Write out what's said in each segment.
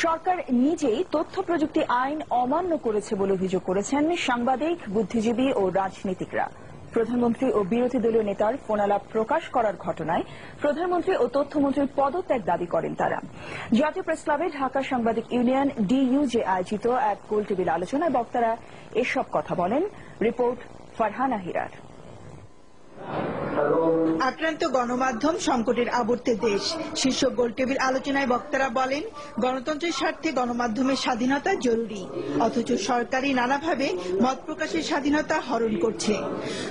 সরকার নিজেই তথ্য প্রযুক্তি আইন অমান্য করেছে বলে অভিযোগ করেছেন সাংবাদিক, বুদ্ধিজীবী ও রাজনীতিকরা। প্রধানমন্ত্রী ও বিরোধী দলীয় নেতার ফোনালাপ প্রকাশ করার ঘটনায় প্রধানমন্ত্রী ও তথ্যমন্ত্রীর পদত্যাগ দাবি করেন তারা। জাতীয় প্রেস ক্লাবে ঢাকা সাংবাদিক ইউনিয়ন ডিইউজে আয়োজিত এক গোলটেবিল আলোচনায় বক্তারা এসব কথা বলেন। রিপোর্ট ফারহানা হিরার। আক্রান্ত গণমাধ্যম সংকটের আবর্তে দেশ। শীর্ষ গোলটেবিল আলোচনায় বক্তারা বলেন, গণতন্ত্রের স্বার্থে গণমাধ্যমের স্বাধীনতা জরুরি। অথচ সরকারি নানাভাবে মত প্রকাশের স্বাধীনতা হরণ করছে।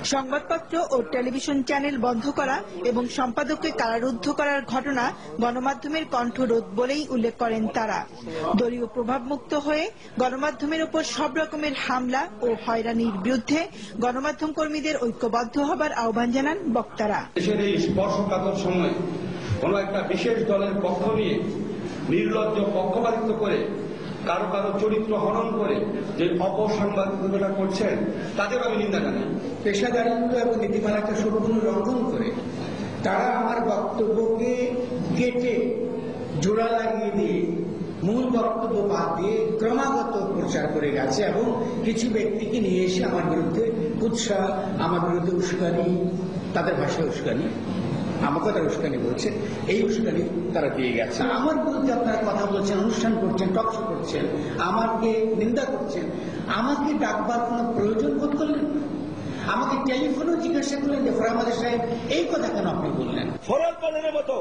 সংবাদপত্র ও টেলিভিশন চ্যানেল বন্ধ করা এবং সম্পাদককে কারারুদ্ধ করার ঘটনা গণমাধ্যমের কণ্ঠরোধ বলেই উল্লেখ করেন তারা। দলীয় প্রভাবমুক্ত হয়ে গণমাধ্যমের উপর সব রকমের হামলা ও হয়রানির বিরুদ্ধে গণমাধ্যম কর্মীদের ঐক্যবদ্ধ হবার আহ্বান জানান বক্তারা। দেশের এই স্পর্শকাতর সময় কোন একটা বিশেষ দলের পক্ষ নিয়ে নির্লজ্জ পক্ষপাতিত্ব করে কারও কারও চরিত্র হনন করে যে অপসাংবাদিকতা করছেন তাদের আমি নিন্দা জানাই। পেশাদারিত্ব এবং নীতিমালাকে সম্পূর্ণ লঙ্ঘন করে তারা আমার বক্তব্যকে কেটে জোড়া লাগিয়ে দিয়ে মূল বক্তব্য বাদ দিয়ে ক্রমাগত প্রচার করে গেছে এবং কিছু ব্যক্তিকে নিয়ে এসে আমার বিরুদ্ধে উৎসাহ আমার বিরুদ্ধে উস্কানি, তাদের ভাষায় উস্কানি আমাকে তারা উস্কানি বলছে। এই উস্কানি তারা দিয়ে গেছে। আমার বিরুদ্ধে আপনারা কথা বলছেন, অনুষ্ঠান করছেন টকশো করছেন, আমাকে নিন্দা করছেন, আমাকে ডাকবার কোনো প্রয়োজন বোধ করলেন। আমাকে টেলিফোনেও জিজ্ঞাসা করলেন যে ফরামাদের সাহেব, এই কথা কেন আপনি বললেন? ফরাদ পালনের মতো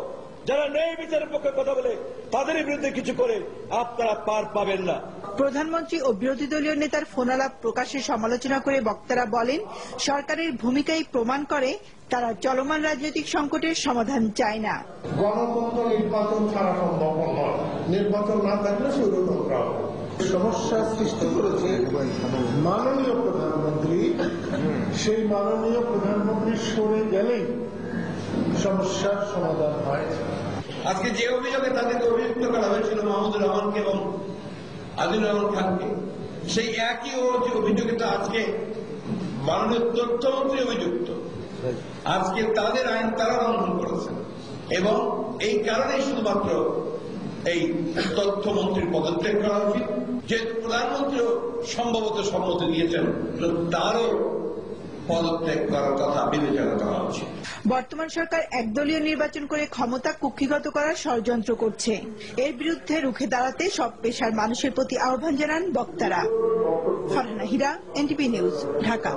যারা ন্যায় বিচারের পক্ষে কথা বলে তাদের বিরুদ্ধে কিছু করে আপনারা পার পাবেন না। প্রধানমন্ত্রী ও বিরোধী দলীয় নেতার ফোনালাপ প্রকাশের সমালোচনা করে বক্তারা বলেন সরকারের ভূমিকাই প্রমাণ করে তারা চলমান রাজনৈতিক সংকটের সমাধান চায় না। গণতন্ত্র নির্বাচন ছাড়া সম্ভব নয়। নির্বাচন না থাকলে স্বৈরতন্ত্র সমস্যা সৃষ্টি করেছে মাননীয় প্রধানমন্ত্রী। সেই মাননীয় প্রধানমন্ত্রী সরে গেলেই সমস্যার সমাধান হয়। আজকে যে অভিযোগে তাদেরকে অভিযুক্ত করা হয়েছিল মাহমুদুর রহমানকে এবং আজিজুর খানকে। সেই একই অভি- অভিযোগে তো আজকে মাননীয় তথ্যমন্ত্রী অভিযুক্ত। আজকে তাদের আইন তারা লঙ্ঘন করেছেন। এবং এই কারণেই শুধুমাত্র এই তথ্যমন্ত্রীর পদত্যাগ করা উচিত। যেহেতু প্রধানমন্ত্রীও সম্ভবত সম্মতি দিয়েছেন, তারও পদত্যাগ করার কথা বিবেচনা করা উচিত। বর্তমান সরকার একদলীয় নির্বাচন করে ক্ষমতা কুক্ষিগত করার ষড়যন্ত্র করছে। এর বিরুদ্ধে রুখে দাঁড়াতে সব পেশার মানুষের প্রতি আহ্বান জানান বক্তারা। Farhana Hira, NTV news, Dhaka.